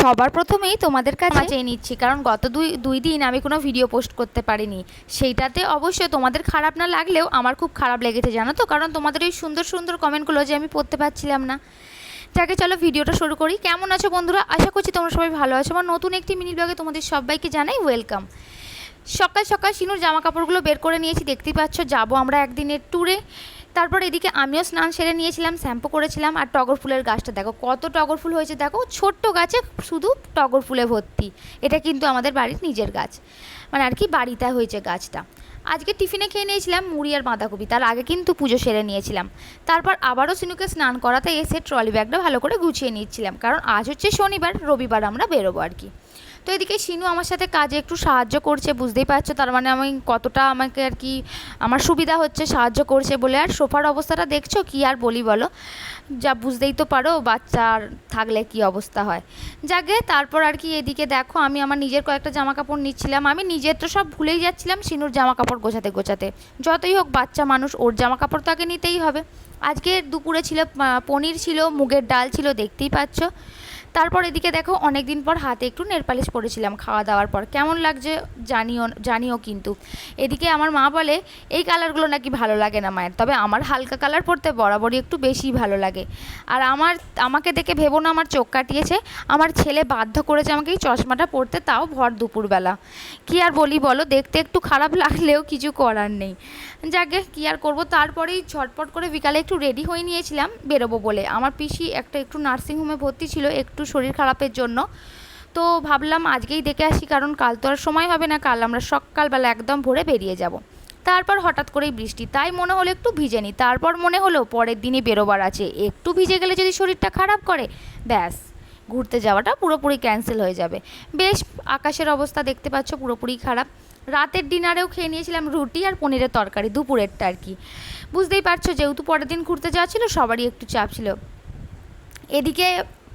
সবার প্রথমেই তোমাদের কাছে চেয়ে নিচ্ছি, কারণ গত দুই দুই দিন আমি কোনো ভিডিও পোস্ট করতে পারিনি। সেইটাতে অবশ্যই তোমাদের খারাপ না লাগলেও আমার খুব খারাপ লেগেছে, জানো তো? কারণ তোমাদের ওই সুন্দর সুন্দর কমেন্টগুলো যে আমি পড়তে পারছিলাম না। যাকে চলো ভিডিওটা শুরু করি। কেমন আছো বন্ধুরা? আশা করছি তোমরা সবাই ভালো আছো। আমার নতুন একটি মিনি ব্লগে তোমাদের সবাইকে জানাই ওয়েলকাম। সকাল সকাল সিনুর জামা কাপড়গুলো বের করে নিয়েছি, দেখতেই পাচ্ছ, যাব আমরা একদিনের ট্যুরে তারপর এদিকে আমিও স্নান সেরে নিয়েছিলাম, শ্যাম্পু করেছিলাম আর টগর ফুলের গাছটা দেখো, কত টগর ফুল হয়েছে দেখো, ছোট্ট গাছে শুধু টগর ফুলে ভর্তি। এটা কিন্তু আমাদের বাড়ির নিজের গাছ। মানে আর কি বাড়িতে হয়েছে গাছটা। আজকে টিফিনে খেয়ে নিয়েছিলাম মুড়ি আর বাঁধাকপি, তার আগে কিন্তু পুজো সেরে নিয়েছিলাম। তারপর আবারও সিনুকে স্নান করাতে এসে ট্রলি ব্যাগটা ভালো করে গুছিয়ে নিচ্ছিলাম, কারণ আজ হচ্ছে শনিবার, রবিবার আমরা বেরোবো আর কি। তো এদিকে শিনু আমার সাথে কাজে একটু সাহায্য করছে, বুঝতেই পারছ? তার মানে আমি কতটা আমাকে আর কি, আমার সুবিধা হচ্ছে সাহায্য করছে বলে। আর সোফার অবস্থাটা দেখছ? কি আর বলি বলো? যা বুঝতেই তো পারো, বাচ্চার থাকলে কি অবস্থা হয়। যাকে তারপর আর কি এদিকে দেখো, আমি আমার নিজের কয়েকটা জামা কাপড় নিচ্ছিলাম। আমি নিজের তো সব ভুলেই যাচ্ছিলাম শিনুর জামা কাপড় গোছাতে গোছাতে। যতই হোক বাচ্চা মানুষ, ওর জামা কাপড় তো আগে নিতেই হবে। আজকে দুপুরে ছিল পনির ছিল, মুগের ডাল ছিল, দেখতেই পাচ্ছ। তারপর এদিকে দেখো অনেক দিন পর হাতে একটু নেল পালিশ পরেছিলাম খাওয়া দাওয়ার পর। কেমন লাগছে জানিও জানিও কিন্তু। এদিকে আমার মা বলে, এই কালারগুলো নাকি ভালো লাগে না মায়ের। তবে আমার হালকা কালার পরতে বরাবরই একটু বেশি ভালো লাগে। আর আমার, আমাকে দেখে ভেবো না আমার চোখ কাটিয়েছে। আমার ছেলে বাধ্য করেছে আমাকে এই চশমাটা পরতে, তাও ভর দুপুরবেলা। কি আর বলি বলো, দেখতে একটু খারাপ লাগলেও কিছু করার নেই। যাকে কি আর করব? তারপরেই ঝটপট করে বিকালে একটু রেডি হয়ে নিয়েছিলাম বেরোবো বলে। আমার পিসি একটা একটু নার্সিংহোমে ভর্তি ছিল, একটু শরীর খারাপের জন্য। তো ভাবলাম আজকেই দেখে আসি, কারণ কাল তো আর সময় হবে না, কাল আমরা সকালবেলা একদম ভোরে বেরিয়ে যাব। তারপর হঠাৎ করেই বৃষ্টি, তাই মনে হলো একটু ভিজে নি। তারপর মনে হলো পরের দিনই বেরোবার আছে, একটু ভিজে গেলে যদি শরীরটা খারাপ করে, ব্যাস, ঘুরতে যাওয়াটা পুরোপুরি ক্যান্সেল হয়ে যাবে। বেশ, আকাশের অবস্থা দেখতে পাচ্ছ পুরোপুরি খারাপ। রাতের ডিনারেও খেয়ে নিয়েছিলাম রুটি আর পনিরের তরকারি, দুপুরেরটা আর কি। বুঝতেই পারছ, যেহেতু পরের দিন ঘুরতে যাওয়া ছিল, সবারই একটু চাপ ছিল। এদিকে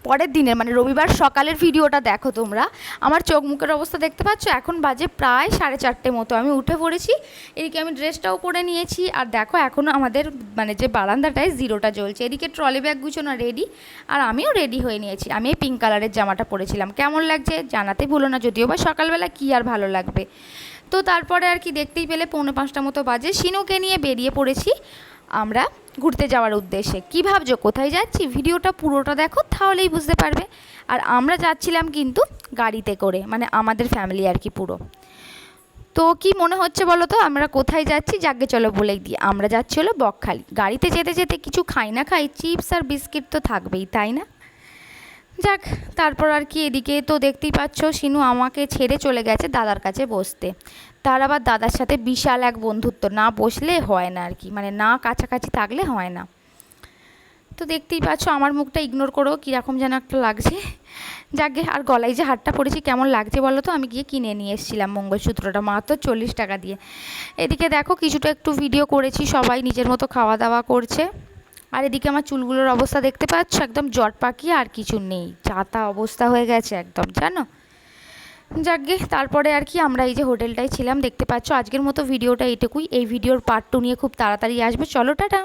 পরের দিনের মানে রবিবার সকালের ভিডিওটা দেখো তোমরা। আমার চোখ মুখের অবস্থা দেখতে পাচ্ছ? এখন বাজে প্রায় সাড়ে চারটে মতো। আমি উঠে পড়েছি, এদিকে আমি ড্রেসটাও পরে নিয়েছি। আর দেখো এখনও আমাদের মানে যে বারান্দাটায় জিরোটা জ্বলছে। এদিকে ট্রলি ব্যাগ গুছোনো রেডি আর আমিও রেডি হয়ে নিয়েছি। আমি এই পিঙ্ক কালারের জামাটা পরেছিলাম। কেমন লাগছে জানাতে ভুলো না, যদিও বা সকালবেলা কী আর ভালো লাগবে। তো তারপরে আর কি দেখতেই পেলে, পৌনে পাঁচটা মতো বাজে। শিনুকে নিয়ে বেরিয়ে পড়েছি। আমরা ঘুরতে যাওয়ার উদ্দেশ্যে। কী ভাবছ? কোথায় যাচ্ছি? ভিডিওটা পুরোটা দেখো, তাহলেই বুঝতে পারবে। আর আমরা যাচ্ছিলাম কিন্তু গাড়িতে করে মানে আমাদের ফ্যামিলি আর কি পুরো। তো কি মনে হচ্ছে বলো তো? আমরা কোথায় যাচ্ছি? যাকে চলো বলে দিই। আমরা যাচ্ছি হলো বকখালি। গাড়িতে যেতে যেতে কিছু খাই না খাই, চিপস আর বিস্কিট তো থাকবেই, তাই না? যাক, তারপর আর কি এদিকে তো দেখতেই পাচ্ছ, সিনু আমাকে ছেড়ে চলে গেছে দাদার কাছে বসতে। তার আবার দাদার সাথে বিশাল এক বন্ধুত্ব, না বসলে হয় না আর কি মানে না কাছাকাছি থাকলে হয় না। তো দেখতেই পাচ্ছ, আমার মুখটা ইগনোর করো কীরকম যেন একটা লাগছে। যাকে আর গলায় যে হারটা পরেছি কেমন লাগছে বলো তো? আমি গিয়ে কিনে নিয়ে এসেছিলাম মঙ্গলসূত্রটা, মাত্র চল্লিশ টাকা দিয়ে। এদিকে দেখো, কিছুটা একটু ভিডিও করেছি, সবাই নিজের মতো খাওয়া দাওয়া করছে। আর এদিকে আমার চুলগুলোর অবস্থা দেখতে পাচ্ছ? একদম জট পাকি আর কিছু নেই। চাতা অবস্থা হয়ে গেছে একদম, জানো? যাকগে, তারপরে আর কি আমরা এই যে হোটেলটায় ছিলাম, দেখতে পাচ্ছ? আজকের মতো ভিডিওটা এটুকুই এই ভিডিওর পার্ট টু নিয়ে খুব তাড়াতাড়ি আসবে। চলো, টাটা!